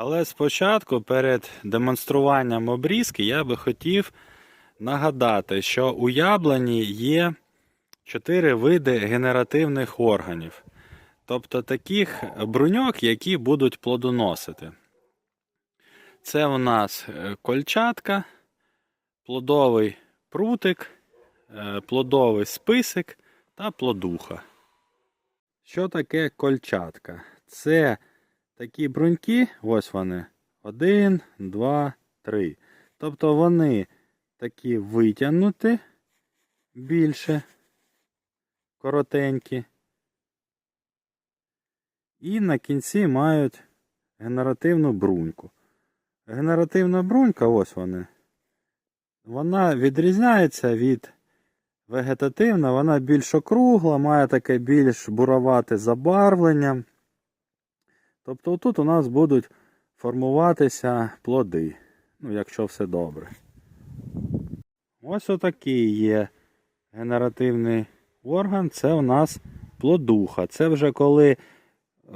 Але спочатку, перед демонструванням обрізки, я би хотів нагадати, що у яблуні є чотири види генеративних органів, тобто таких бруньок, які будуть плодоносити. Це у нас е, кольчатка, плодовий прутик, е, плодовий списик та плодуха. Що таке кольчатка? Це такі бруньки, ось вони. Один, два, три. Тобто вони такі витягнуті більше, коротенькі. І на кінці мають генеративну бруньку. Генеративна брунька, ось вони. Вона відрізняється від вегетативна, вона більш округла, має таке більш буровате забарвлення. Тобто тут у нас будуть формуватися плоди, ну, якщо все добре. Ось отакий є генеративний орган, це у нас плодуха. Це вже коли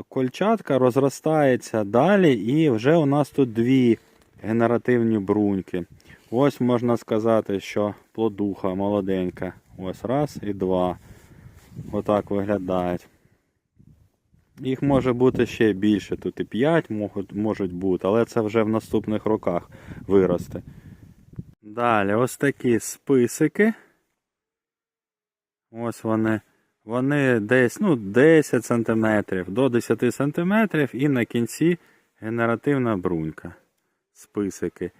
кольчатка розростається далі, і вже у нас тут дві генеративні бруньки. Ось можна сказати, що плодуха молоденька. Ось раз і два. Отак виглядають. Їх може бути ще більше, тут і 5 можуть, бути, але це вже в наступних роках виросте. Далі ось такі списики. Ось вони. Вони десь ну, 10 см до 10 см і на кінці генеративна брунька. Списики.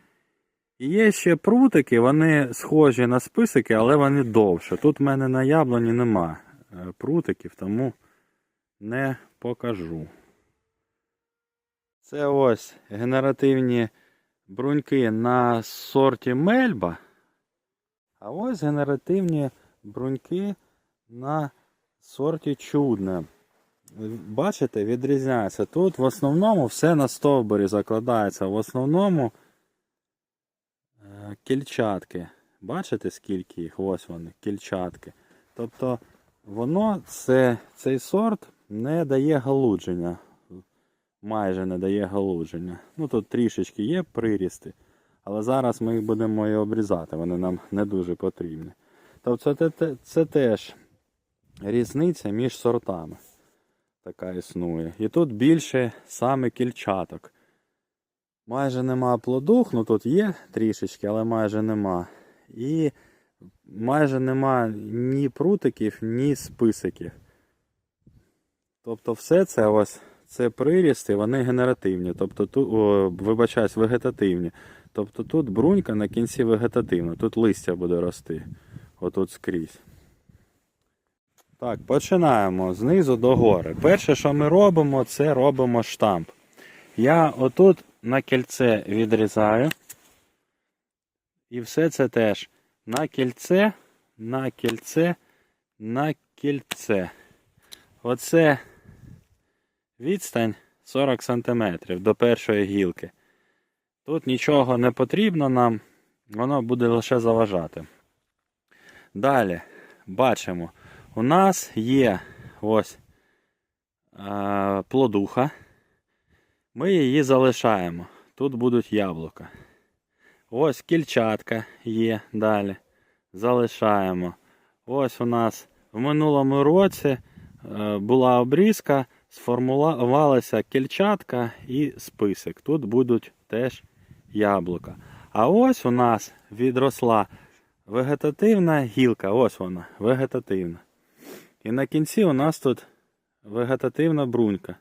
І є ще прутики, вони схожі на списики, але вони довше. Тут в мене на яблуні нема е, прутиків, тому не покажу. Це ось генеративні бруньки на сорті мельба. А ось генеративні бруньки на сорті чудне. Бачите, відрізняється. Тут в основному все на стовбурі закладається. В основному е, кільчатки. Бачите, скільки їх? Ось вони, кільчатки. Тобто воно, це, цей сорт не дає галудження. Майже не дає галудження. Ну тут трішечки є прирісти. Але зараз ми їх будемо і обрізати, вони нам не дуже потрібні. Тобто це, це, це теж різниця між сортами. Така існує. І тут більше саме кільчаток. Майже нема плодух, ну тут є трішечки, але майже нема. І майже нема ні прутиків, ні списиків. Тобто все це ось це прирісти, вони генеративні. Тобто тут, вибачаюсь, вегетативні. Тобто тут брунька на кінці вегетативна, тут листя буде рости. Отут скрізь. Так, починаємо знизу до гори. Перше, що ми робимо, це робимо штамп. Я отут на кільце відрізаю. І все це теж на кільце, на кільце, на кільце. Оце відстань 40 см до першої гілки. Тут нічого не потрібно нам, воно буде лише заважати. Далі бачимо, у нас є ось е, плодуха. Ми її залишаємо. Тут будуть яблука. Ось кільчатка є далі. Залишаємо. Ось у нас в минулому році е, була обрізка, сформувалася кільчатка і список. Тут будуть теж яблука. А ось у нас відросла вегетативна гілка. Ось вона, вегетативна. І на кінці у нас тут вегетативна брунька.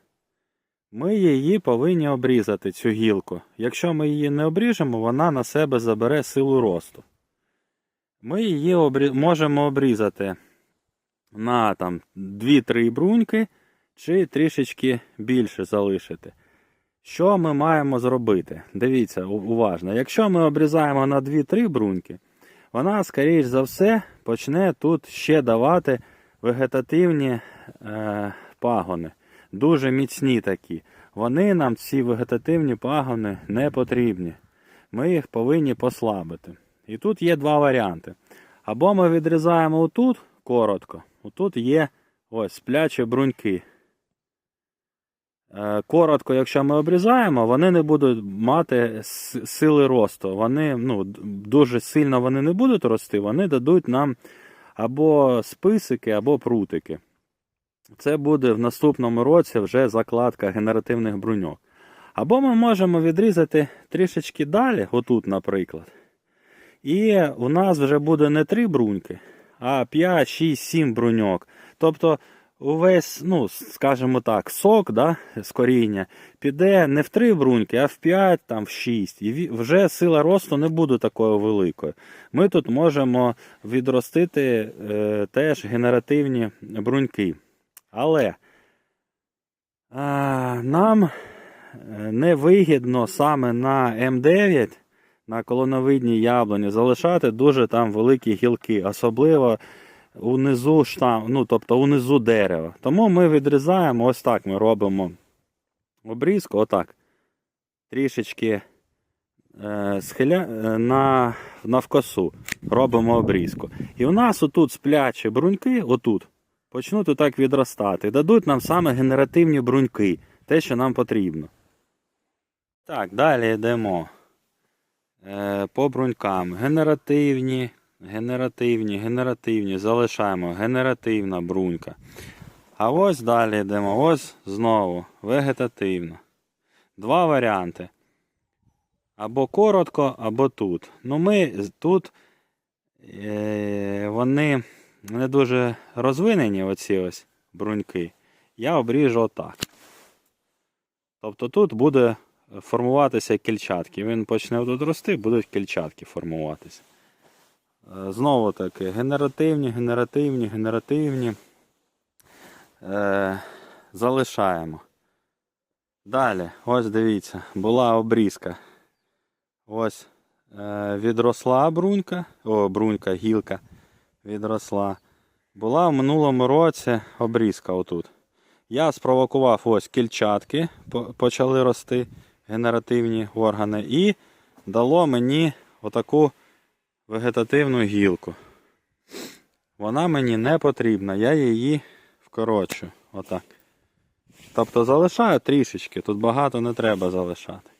Ми її повинні обрізати, цю гілку. Якщо ми її не обріжемо, вона на себе забере силу росту. Ми її обрі... можемо обрізати на 2-3 бруньки чи трішечки більше залишити. Що ми маємо зробити? Дивіться уважно. Якщо ми обрізаємо на 2-3 бруньки, вона, скоріш за все, почне тут ще давати вегетативні е, пагони. Дуже міцні такі. Вони нам, ці вегетативні пагони, не потрібні. Ми їх повинні послабити. І тут є два варіанти. Або ми відрізаємо отут коротко, отут є ось сплячі бруньки. Е, Коротко, якщо ми обрізаємо, вони не будуть мати сили росту. Вони ну, дуже сильно вони не будуть рости, вони дадуть нам або списики, або прутики. Це буде в наступному році вже закладка генеративних бруньок. Або ми можемо відрізати трішечки далі, отут, наприклад. І у нас вже буде не 3 бруньки, а 5, 6, 7 бруньок. Тобто увесь, ну, скажімо так, сок да, з коріння піде не в 3 бруньки, а в 5, там, в 6. І вже сила росту не буде такою великою. Ми тут можемо відростити е, теж генеративні бруньки. Але а, нам е, невигідно саме на М9, на колоновидній яблуні, залишати дуже там великі гілки, особливо унизу штам, ну, тобто унизу дерева. Тому ми відрізаємо, ось так ми робимо обрізку, отак. Трішечки е, схиля, е, на, навкосу робимо обрізку. І у нас отут сплячі бруньки, отут, почнуть отак відростати. Дадуть нам саме генеративні бруньки, те, що нам потрібно. Так, далі йдемо е, по брунькам. Генеративні, генеративні, генеративні. Залишаємо генеративна брунька. А ось далі йдемо. Ось знову вегетативна. Два варіанти. Або коротко, або тут. Ну, ми тут е, вони не дуже розвинені, оці ось бруньки. Я обріжу отак. Тобто тут буде формуватися кільчатки. Він почне тут рости, будуть кільчатки формуватися. Е, Знову таки, генеративні, генеративні, генеративні. Е, залишаємо. Далі, ось дивіться, була обрізка. Ось е, відросла брунька, о, брунька, гілка відросла. Була в минулому році обрізка отут. Я спровокував ось кільчатки, почали рости генеративні органи, і дало мені отаку вегетативну гілку. Вона мені не потрібна, я її вкорочу. Отак. Тобто залишаю трішечки, тут багато не треба залишати.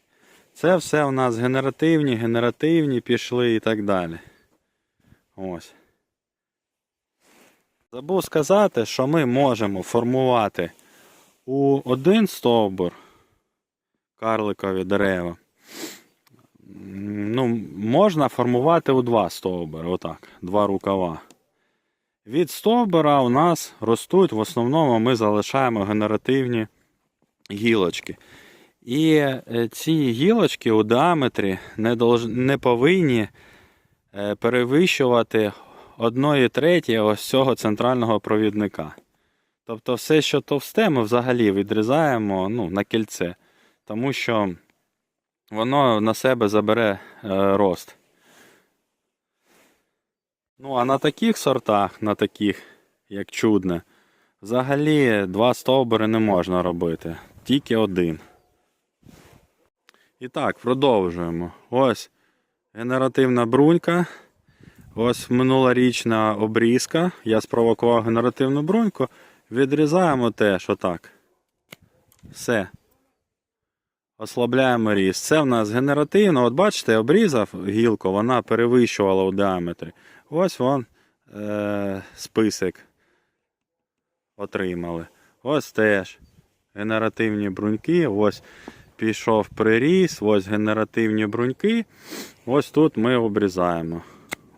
Це все у нас генеративні, генеративні пішли і так далі. Ось. Забув сказати, що ми можемо формувати у один стовбур карликові дерева. Ну, можна формувати у два стовбури, отак, два рукава. Від стовбура у нас ростуть, в основному ми залишаємо генеративні гілочки. І е, ці гілочки у діаметрі не, не повинні е, перевищувати 1 треті ось цього центрального провідника. Тобто все, що товсте, ми взагалі відрізаємо ну, на кільце, тому що воно на себе забере е, рост. Ну, а на таких сортах, на таких, як чудне, взагалі два стовбури не можна робити, тільки один. І так, продовжуємо. Ось генеративна брунька. Ось минулорічна обрізка. Я спровокував генеративну бруньку. Відрізаємо теж отак. Все. Ослабляємо ріст. Це в нас генеративно. От бачите, обрізав гілку, вона перевищувала у діаметрі. Ось вон е- список отримали. Ось теж генеративні бруньки. Ось пішов приріс, ось генеративні бруньки. Ось тут ми обрізаємо.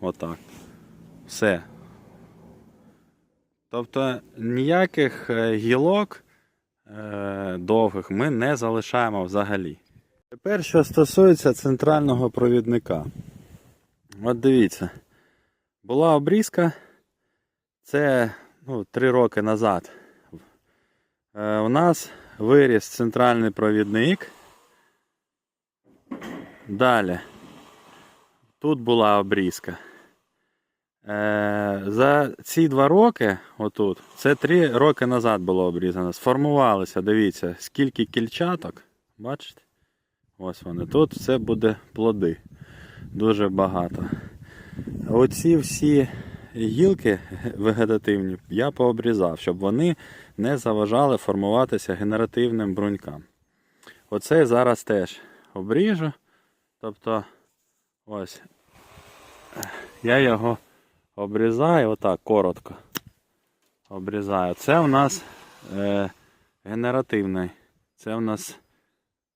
Отак. Все. Тобто ніяких е, гілок довгих ми не залишаємо взагалі. Тепер, що стосується центрального провідника. От дивіться, була обрізка. Це ну, 3 роки назад. Е, у нас виріс центральний провідник. Далі. Тут була обрізка. Е, за ці два роки, отут, це три роки назад було обрізано. Сформувалися, дивіться, скільки кільчаток. Бачите? Ось вони. Тут все буде плоди. Дуже багато. Оці всі гілки вегетативні я пообрізав, щоб вони не заважали формуватися генеративним брунькам. Оцей зараз теж обріжу. Тобто, ось я його обрізаю отак коротко. Обрізаю. Це у нас е, генеративний. Це у нас,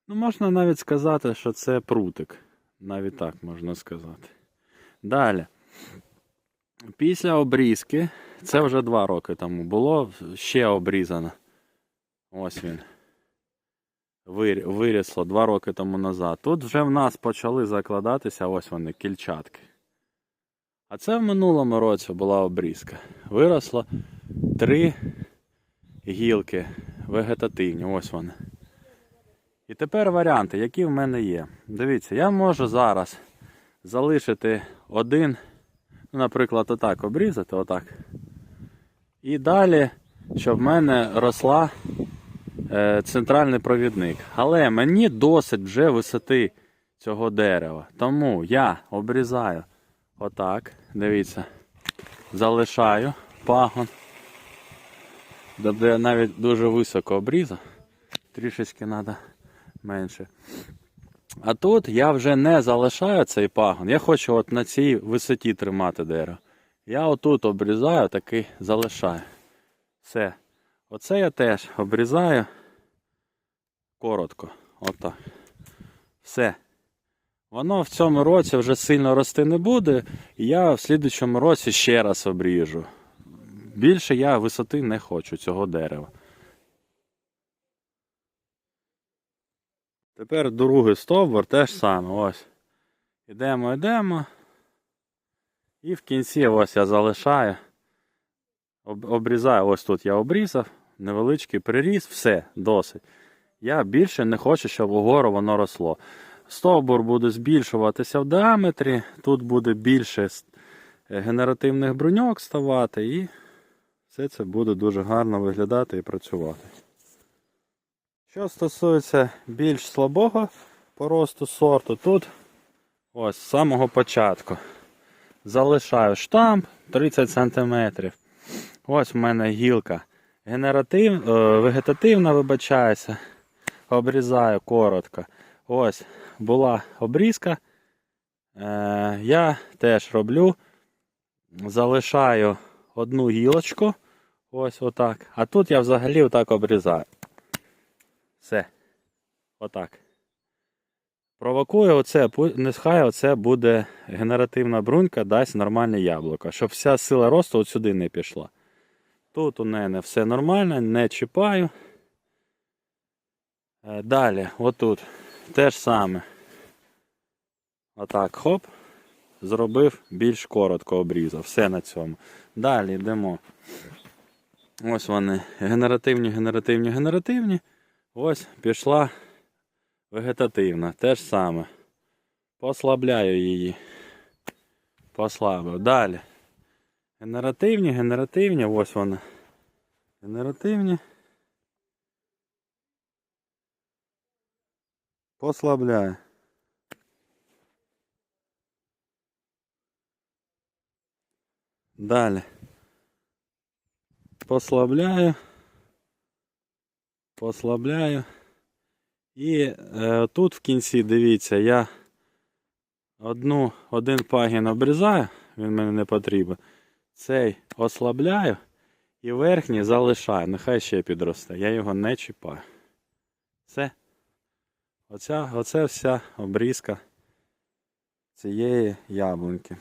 ну можна навіть сказати, що це прутик. Навіть так можна сказати. Далі. Після обрізки, це вже два роки тому було, ще обрізано. Ось він. Вирісло два роки тому назад. Тут вже в нас почали закладатися ось вони, кільчатки. А це в минулому році була обрізка. Виросло три гілки вегетативні, ось вони. І тепер варіанти, які в мене є. Дивіться, я можу зараз залишити один, ну, наприклад, отак обрізати, отак. І далі, щоб в мене росла е, центральний провідник. Але мені досить вже висоти цього дерева. Тому я обрізаю отак, дивіться, залишаю пагон. Тобто я навіть дуже високо обрізав. Трішечки треба менше. А тут я вже не залишаю цей пагон. Я хочу от на цій висоті тримати дерево. Я отут обрізаю, такий залишаю. Все. Оце я теж обрізаю коротко. Отак. Все. Воно в цьому році вже сильно рости не буде. І я в слідчому році ще раз обріжу. Більше я висоти не хочу цього дерева. Тепер другий стовбур теж саме. Ось. Ідемо, йдемо. І в кінці ось я залишаю. Об- Обрізаю, ось тут я обрізав, невеличкий приріз, все, досить. Я більше не хочу, щоб угору воно росло. Стовбур буде збільшуватися в діаметрі, тут буде більше е, генеративних бруньок ставати, і все це буде дуже гарно виглядати і працювати. Що стосується більш слабого поросту сорту, тут ось з самого початку залишаю штамп 30 см. Ось в мене гілка генератив, е, вегетативна, вибачаюся. Обрізаю коротко. Ось була обрізка. Е, я теж роблю. Залишаю одну гілочку. Ось отак. А тут я взагалі отак обрізаю. Все. Отак. Провокую оце, нехай оце буде генеративна брунька, дасть нормальне яблуко, щоб вся сила росту от сюди не пішла. Тут у мене все нормально, не чіпаю. Е, Далі, отут, те ж саме. Отак, хоп. Зробив більш коротко обрізав. Все на цьому. Далі йдемо. Ось вони. Генеративні, генеративні, генеративні. Ось пішла вегетативна. Те ж саме. Послабляю її. Послабив. Далі. Генеративні, генеративні, ось вони. Генеративні. Послабляю. Далі. Послабляю. Послабляю. І е, тут в кінці, дивіться, я одну, один пагін обрізаю, він мені не потрібен. Цей ослабляю і верхній залишаю. Нехай ще підросте. Я його не чіпаю. Все. Оця, оце вся обрізка цієї яблуньки.